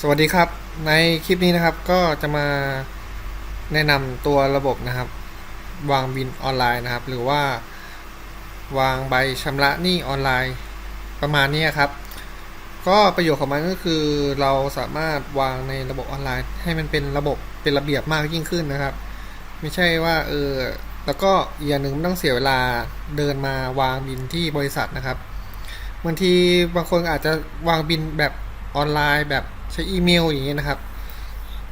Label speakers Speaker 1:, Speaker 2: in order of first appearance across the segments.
Speaker 1: สวัสดีครับในคลิปนี้นะครับก็จะมาแนะนำตัวระบบนะครับ วางบินออนไลน์นะครับ หรือว่าวางใบชำระหนี้ออนไลน์ประมาณนี้ครับ ก็ประโยชน์ของมันก็คือเราสามารถวางในระบบออนไลน์ ให้มันเป็นระบบเป็นระเบียบมากยิ่งขึ้นนะครับ ไม่ใช่ว่าเออแล้วก็อีกอย่างหนึ่งไม่ต้องเสียเวลาเดินมาวางบินที่บริษัทนะครับบางทีบางคนอาจจะวางบินแบบออนไลน์แบบ ใช้อีเมลอย่างเงี้ยนะครับ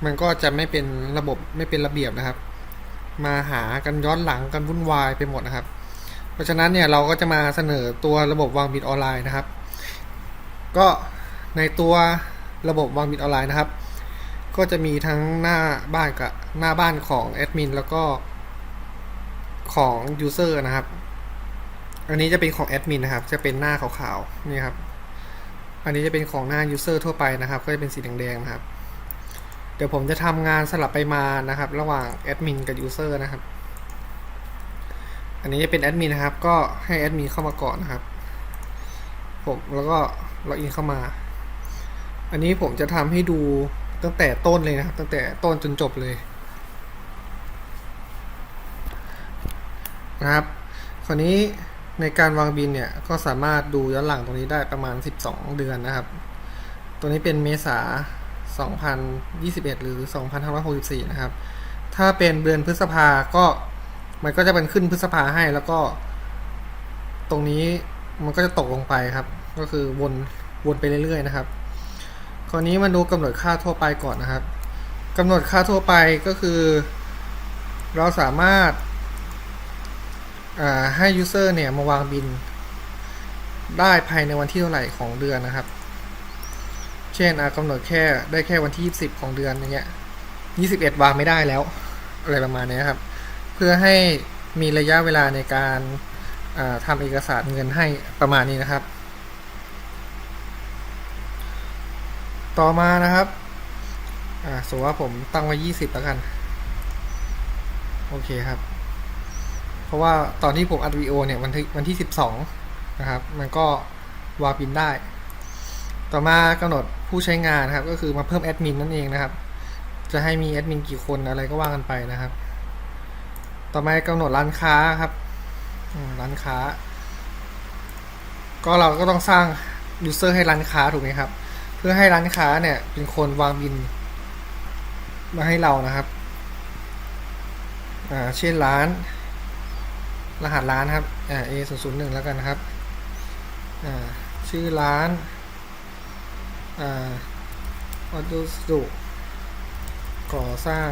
Speaker 1: มันก็จะไม่เป็นระบบไม่เป็นระเบียบนะครับ มาหากันย้อนหลังกันวุ่นวายไปหมดนะครับ เพราะฉะนั้นเนี่ยเราก็จะมาเสนอตัวระบบวางบินออนไลน์นะครับ ก็ในตัวระบบวางบินออนไลน์นะครับ ก็จะมีทั้งหน้าบ้านกับหน้าบ้านของแอดมินแล้วก็ของยูเซอร์นะครับ อันนี้จะเป็นของแอดมินนะครับ จะเป็นหน้าขาวๆนี่ครับ อันนี้จะเป็นของหน้า user ทั่วไปนะครับ ก็จะเป็นสีแดงๆนะครับ เดี๋ยวผมจะทำงานสลับไปมานะครับ ระหว่างแอดมินกับ user นะครับ อันนี้จะเป็นแอดมินนะครับ ก็ให้แอดมินเข้ามาก่อนนะครับ ผมแล้วก็ล็อกอินเข้ามา อันนี้ผมจะทำให้ดูตั้งแต่ต้นเลยนะครับ ตั้งแต่ต้นจนจบเลยนะครับ คราวนี้ ในการวางบินเนี่ยก็สามารถดูย้อนหลังตรงนี้ได้ประมาณ 12 เดือนนะครับ ตัวนี้เป็นเมษา 2021 หรือ 2564 นะครับ ถ้าเป็นเดือนพฤษภาก็มันก็จะเป็นขึ้นพฤษภาให้แล้วก็ ตรงนี้มันก็จะตกลงไปครับ ก็คือวนวนไปเรื่อยๆนะครับ คราวนี้มาดูกำหนดค่าทั่วไปก่อนนะครับกำหนดค่าทั่วไปก็คือ เราสามารถ ให้ user เนี่ยมาวางบิน ได้ภายในวันที่เท่าไหร่ของเดือนนะครับ เช่นกำหนดแค่ได้แค่วันที่ 20 ของเดือนอย่างเงี้ย 21 วางไม่ได้แล้ว อะไรประมาณนี้ครับ เพื่อให้มีระยะเวลาในการทำเอกสารเงินให้ประมาณนี้นะครับ ต่อมานะครับสมมติว่าผมตั้งไว้ 20 แล้วกัน โอเคครับ เพราะว่าตอนที่ผมอัดวีโอเนี่ยวันที่วันที่12นะครับ มันก็วาบินได้ ต่อมากำหนดผู้ใช้งานนะครับ ก็คือมาเพิ่มแอดมินนั่นเองนะครับ จะให้มีแอดมินกี่คนอะไรก็ว่ากันไปนะครับ ต่อมากำหนดร้านค้าครับร้านค้า ก็เราก็ต้องสร้างยูเซอร์ให้ร้านค้าถูกไหมครับ เพื่อให้ร้านค้าเนี่ยเป็นคนวางบิน มาให้เรานะครับ อ่า เช่นร้าน รหัสร้านครับอ่า A 0 0 1แล้วกันนะครับอ่าชื่อร้านอ่าวัสดุก่อสร้าง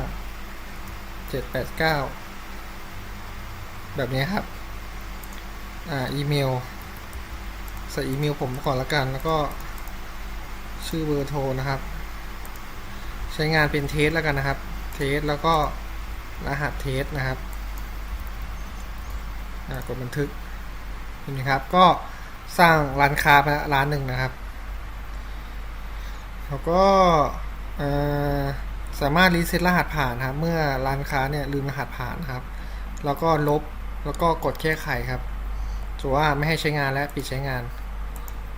Speaker 1: 789 แบบนี้ครับอ่าอีเมลใส่อีเมลผมก่อนละกันแล้วก็ชื่อเบอร์โทรนะครับ ใช้งานเป็นเทสแล้วกันนะครับ เทสแล้วก็รหัสเทสนะครับ กดบันทึกเห็นไหมครับ ก็สร้างร้านค้าไปร้านหนึ่งนะครับ แล้วก็สามารถรีเซ็ตรหัสผ่านครับ เมื่อร้านค้าเนี่ยลืมรหัสผ่านครับ แล้วก็ลบแล้วก็กดแก้ไขครับถือว่าไม่ให้ใช้งานและปิดใช้งาน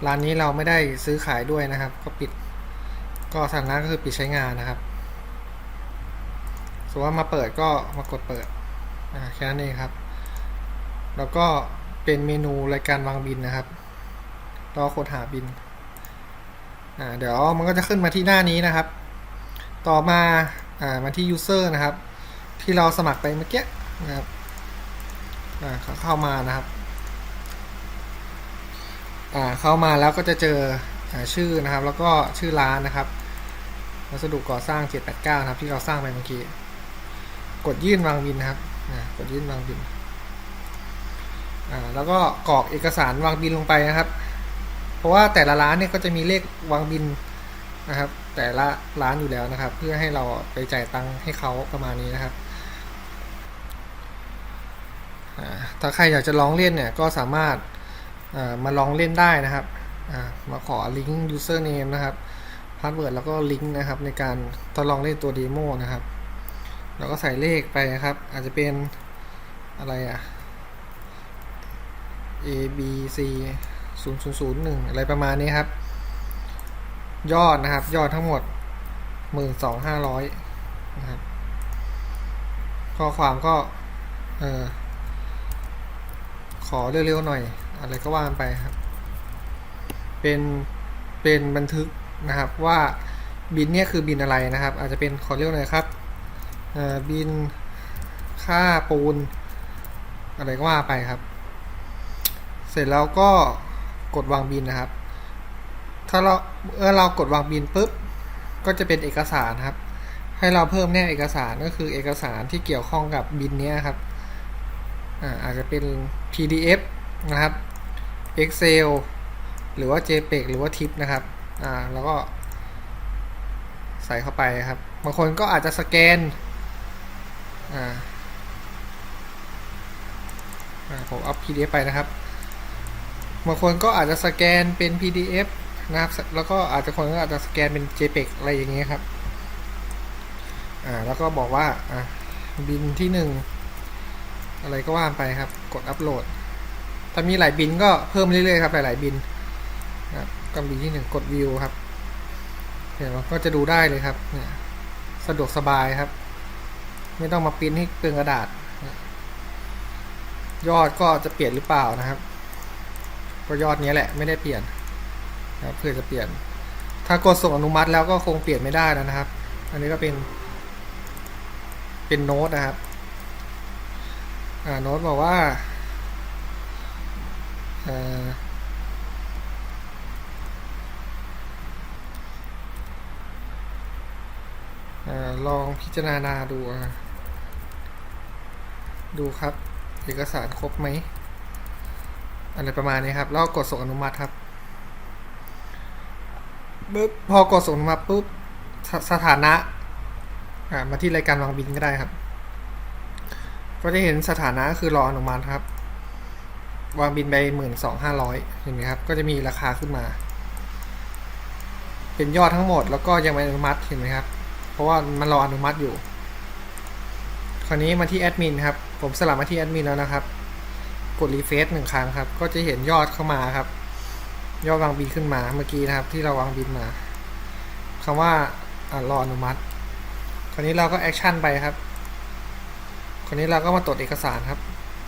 Speaker 1: ร้านนี้เราไม่ได้ซื้อขายด้วยนะครับ ก็ปิด ก็สถานะก็คือปิดใช้งานนะครับสมมติว่ามาเปิดก็มากดเปิดแค่นั้นเองครับ แล้วก็เป็นเมนูรายการวางบินนะครับรอค้นหาบินอ่าเดี๋ยวมันก็จะขึ้นมาที่หน้านี้นะครับ ต่อมาอ่ามาที่ user นะครับ ที่เราสมัครไปเมื่อกี้นะครับอ่าเข้ามานะครับอ่าเข้ามาแล้วก็จะเจออชื่อนะครับ แล้วก็ชื่อร้านนะครับวัสดุก่อสร้าง 789 นะครับ ที่เราสร้างไปเมื่อกี้ กดยื่นวางบินนะครับกดยื่นวางบิน แล้วก็กรอกเอกสารวางบินลงไปนะครับ เพราะว่าแต่ละร้านเนี่ยก็จะมีเลขวางบินนะครับ แต่ละร้านอยู่แล้วนะครับ เพื่อให้เราไปจ่ายตังค์ให้เขาประมาณนี้นะครับถ้าใครอยากจะลองเล่นเนี่ยก็สามารถมาลองเล่นได้นะครับมาขอลิงก์ username นะครับพาสเวิร์ดแล้วก็ลิงก์นะครับในการทดลองเล่นตัวเดโมนะครับ แล้วก็ใส่เลขไปนะครับ อาจจะเป็นอะไรอะ A B C 0 0 0 1 อะไรประมาณนี้ครับ ยอดนะครับ ยอดทั้งหมดหมื่นสองห้าร้อยนะครับ ข้อความก็ เออขอเร็วๆหน่อย อะไรก็ว่านไปครับ เป็น เป็นบันทึกนะครับว่าบินเนี่ยคือบินอะไรนะครับ อาจจะเป็นขอเร็วหน่อยครับบินค่าปูนอะไรก็ว่าไปครับ เสร็จแล้วก็กดวางบินนะครับ ถ้าเราเมื่อเรากดวางบินปุ๊บ ก็จะเป็นเอกสารครับ ให้เราเพิ่มแนบเอกสารก็คือเอกสารที่เกี่ยวข้องกับบินนี้ครับอาอาจจะเป็น PDF นะครับ Excel หรือว่า JPEG หรือว่า TIFF นะครับ อ่า แล้วก็ใส่เข้าไปครับ บางคนก็อาจจะสแกน อ่า ผมเอา PDF ไปนะครับ บางคนก็อาจจะสแกนเป็น PDF นะครับ แล้วก็อาจจะคนก็อาจจะสแกนเป็น JPEG อะไรอย่างเงี้ยครับ อ่า แล้วก็บอกว่า อ่าบินที่หนึ่งอะไรก็ว่าไปครับ กดอัปโหลด ถ้ามีหลายบินก็เพิ่มเรื่อยๆครับ หลายๆบินนะครับก็บินที่หนึ่งกดวิวครับเดี๋ยวก็จะดูได้เลยครับ เนี่ย สะดวกสบายครับ ไม่ต้องมาปริ้นให้เปลืองกระดาษ ยอดก็จะเปลี่ยนหรือเปล่านะครับ ก็ยอดนี้แหละไม่ได้เปลี่ยนนะครับเพื่อจะเปลี่ยน ถ้ากดส่งอนุมัติแล้วก็คงเปลี่ยนไม่ได้นะครับ อันนี้ก็เป็น เป็นโน้ตนะครับอ่าโน้ตบอกว่าอ่อลองพิจารณาดู ดูครับ เอกสารครบไหม อะไรประมาณนี้ครับ แล้วกดส่งอนุมัติครับปุ๊บพอกดส่งอนุมัติปุ๊บสสถานะมาที่รายการวางบินก็ได้ครับ ก็จะเห็นสถานะคือรออนุมัติครับ วางบินไปหมื่นสองห้าร้อยเห็นไหมครับ ก็จะมีราคาขึ้นมา เป็นยอดทั้งหมดแล้วก็ยังไม่อนุมัติเห็นไหมครับ เพราะว่ามันรออนุมัติอยู่ คราวนี้มาที่แอดมินครับ ผมสลับมาที่แอดมินแล้วนะครับ กดรีเฟซหนึ่งครั้งครับ ก็จะเห็นยอดเข้ามาครับ ยอดวางบินขึ้นมาเมื่อกี้นะครับ ที่เราวางบินมาคำว่าอ่ารออนุมัติ คราวนี้เราก็แอคชั่นไปครับ คราวนี้เราก็มาตรวจเอกสารครับ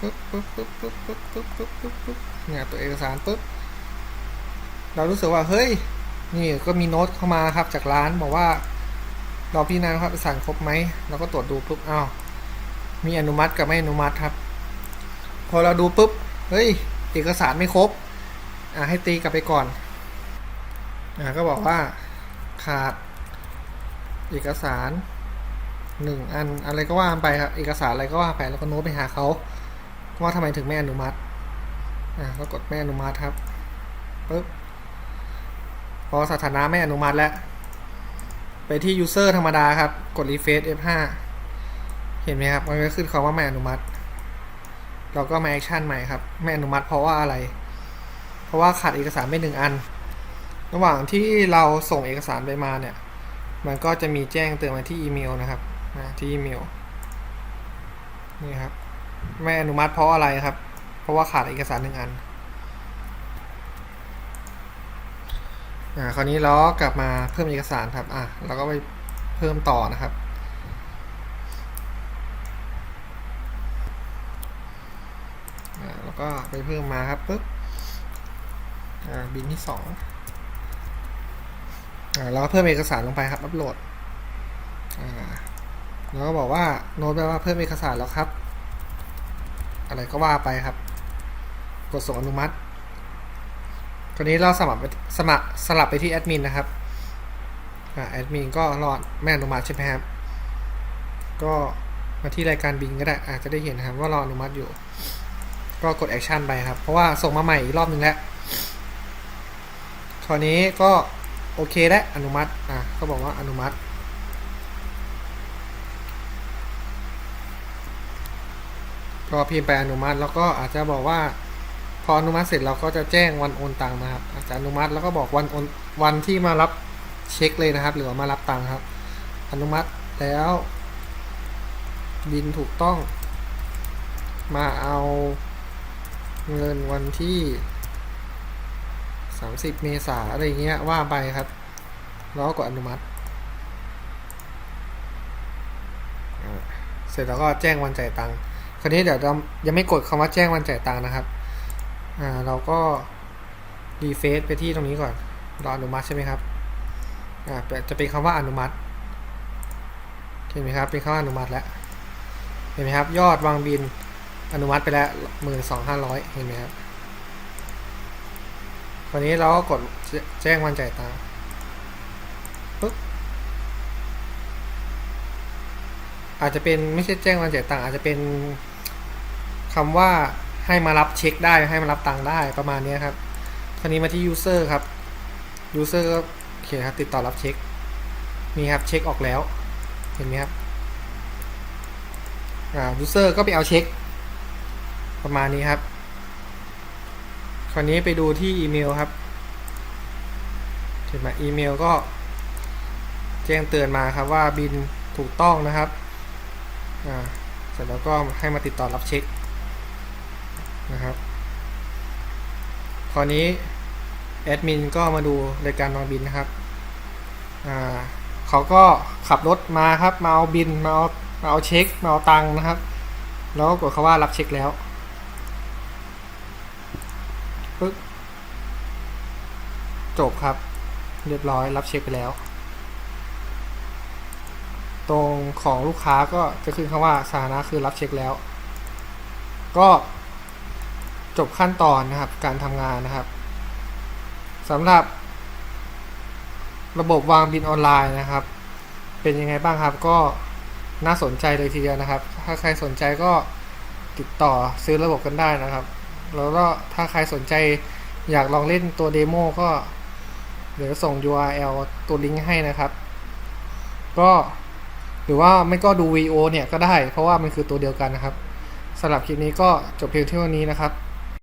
Speaker 1: ปึ๊บปึ๊บปึ๊บปึ๊บปึ๊บปึ๊บปึ๊บปึ๊บปึ๊บเนี่ยตรวจเอกสารปึ๊บเรารู้สึกว่าเฮ้ย นี่ก็มีโน้ตเข้ามาครับ จากร้านบอกว่าเราพี่นายครับเอกสารครบไหมเราก็ตรวจดูปุ๊บอ้าวมีอนุมัติกับไม่อนุมัติครับ พอเราดูปุ๊บ เฮ้ย เอกสารไม่ครบ อ่าให้ตีกลับไปก่อน อ่าก็บอกว่าขาดเอกสารหนึ่งอันอะไรก็ว่าไปครับ เอกสารอะไรก็ว่าไปแล้วก็โน้ตไปหาเขาว่าทำไมถึงไม่อนุมัติ อ่าก็กดไม่อนุมัติครับปึ๊บพอสถานะไม่อนุมัติแล้ว ไปที่ user ธรรมดาครับ กด refresh F5 เห็นไหมครับ มันก็ขึ้นคำว่าไม่อนุมัติ เราก็มา action ใหม่ครับ ไม่อนุมัติเพราะว่าอะไร เพราะว่าขาดเอกสารไปหนึ่งอัน ระหว่างที่เราส่งเอกสารไปมาเนี่ย มันก็จะมีแจ้งเตือนมาที่อีเมลนะครับนะที่อีเมลนี่ครับ ไม่อนุมัติเพราะอะไรครับ เพราะว่าขาดเอกสารหนึ่งอันอ่าคราวนี้เราก็กลับมาเพิ่มเอกสารครับ อะเราก็ไปเพิ่มต่อนะครับ อ่า แล้ว ก็ไปเพิ่มมาครับปุ๊บบินที่สองอเราก็เพิ่มเอกสารลงไปครับ อัปโหลดอ่าแล้วก็บอกว่าโน้ตแปลว่าเพิ่มเอกสารแล้วครับ อะไรก็ว่าไปครับ กดส่งอนุมัติคราวนี้เราสมัครไปสมัครสลับไปที่แอดมินนะครับแอดมินก็รอดไม่อนุมัติใช่ไหมครับ ก็มาที่รายการบินก็ได้อาจจะได้เห็นนะครับว่ารออนุมัติอยู่ ก็กดแอคชั่นไปครับ เพราะว่าส่งมาใหม่อีกรอบนึงแล้วคราวนี้ก็โอเคแล้วอนุมัติ อะ ก็บอกว่าอนุมัติ ก็พิมพ์ไปอนุมัติแล้วก็อาจจะบอกว่า พออนุมัติเสร็จเราก็จะแจ้งวันโอนตังค์นะครับ อาจจะอนุมัติแล้วก็บอกวันโอนวันที่มารับเช็คเลยนะครับ หรือว่ามารับตังค์ครับ อนุมัติแล้ว บินถูกต้อง มาเอา เงินวันที่ 30 เมษาอะไรเงี้ยว่าไปครับแล้วก็อนุมัติ เสร็จแล้วก็แจ้งวันจ่ายตังค์ครนี้เดี๋ยวยังไม่กดคำว่าแจ้งวันจ่ายตังค์นะครับอ่าเราก็รีเฟซไปที่ตรงนี้ก่อนรออนุมัติใช่ไหมครับอ่าจะเป็นคำว่าอนุมัติเห็นไหมครับเป็นคำว่าอนุมัติแล้วเห็นไหมครับยอดวางบิน อนุมัติไปแล้วหมื่นสองห้าร้อยเห็นไหมครับคราวนี้เราก็กดแจ้งวันจ่ายตังค์ปึ๊บอาจจะเป็นไม่ใช่แจ้งวันจ่ายตังค์อาจจะเป็นคำว่าให้มารับเช็คได้ให้มารับตังค์ได้ประมาณนี้ครับ คราวนี้มาที่ user ครับ user ก็เขียนครับติดต่อรับเช็คมีครับเช็คออกแล้วเห็นไหมครับอ่า user ก็ไปเอาเช็ค ประมาณนี้ครับ คราวนี้ไปดูที่อีเมลครับเห็นไหมอีเมลก็ แจ้งเตือนมาครับว่าบินถูกต้องนะครับอ่าเสร็จแล้วก็ให้มาติดต่อรับเช็คนะครับคราวนี้แอดมินก็มาดูรายการวางบินนะครับอ่าเขาก็ขับรถมาครับ มาเอาบิน มาเอามาเอาเช็ค มาเอาตังค์นะครับ แล้วก็กดคำว่ารับเช็คแล้ว ปึ๊บจบครับ เรียบร้อยรับเช็คไปแล้ว ตรงของลูกค้าก็จะขึ้นคำว่าสถานะคือรับเช็คแล้ว ก็จบขั้นตอนนะครับ การทำงานนะครับสำหรับ ระบบวางบินออนไลน์นะครับ เป็นยังไงบ้างครับก็น่าสนใจเลยทีเดียวนะครับ ถ้าใครสนใจก็ติดต่อซื้อระบบกันได้นะครับ แล้วก็ถ้าใครสนใจอยากลองเล่นตัวเดโมก็ เดี๋ยวส่ง URL ตัวลิงก์ให้นะครับ ก็หรือว่าไม่ก็ดู VO เนี่ยก็ได้ เพราะว่ามันคือตัวเดียวกันนะครับสำหรับคลิปนี้ก็จบเพียงเท่านี้นะครับ